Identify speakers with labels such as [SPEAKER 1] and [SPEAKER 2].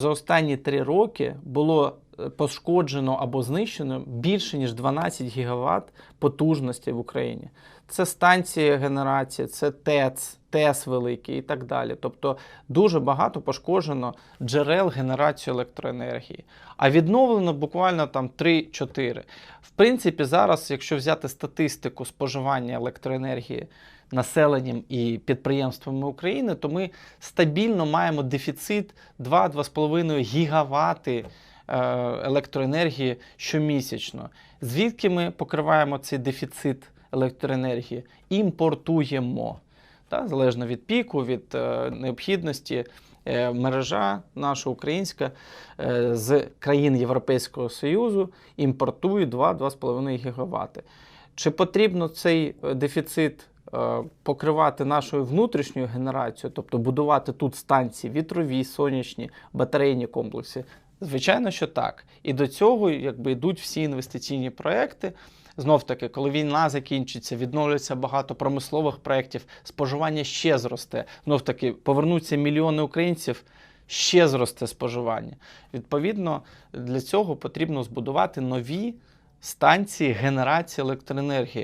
[SPEAKER 1] За останні три роки було пошкоджено або знищено більше ніж 12 гігават потужності в Україні. Це станції генерації, це ТЕЦ, ТЕС великий і так далі. Тобто дуже багато пошкоджено джерел генерації електроенергії. А відновлено буквально там 3-4. В принципі, зараз, якщо взяти статистику споживання електроенергії населенням і підприємствами України, то ми стабільно маємо дефіцит 2-2,5 гігавати електроенергії щомісячно. Звідки ми покриваємо цей дефіцит електроенергії? Імпортуємо. Та, залежно від піку, від е, необхідності. е, Мережа наша українська е, з країн Європейського Союзу імпортує 2-2,5 гігавати. Чи потрібно цей е, дефіцит е, покривати нашою внутрішньою генерацією, тобто будувати тут станції вітрові, сонячні, батарейні комплекси? Звичайно, що так. І до цього якби йдуть всі інвестиційні проекти. Знов таки, коли війна закінчиться, відновляться багато промислових проєктів, споживання ще зросте. Знов таки, повернуться мільйони українців, ще зросте споживання. Відповідно, для цього потрібно збудувати нові станції генерації електроенергії.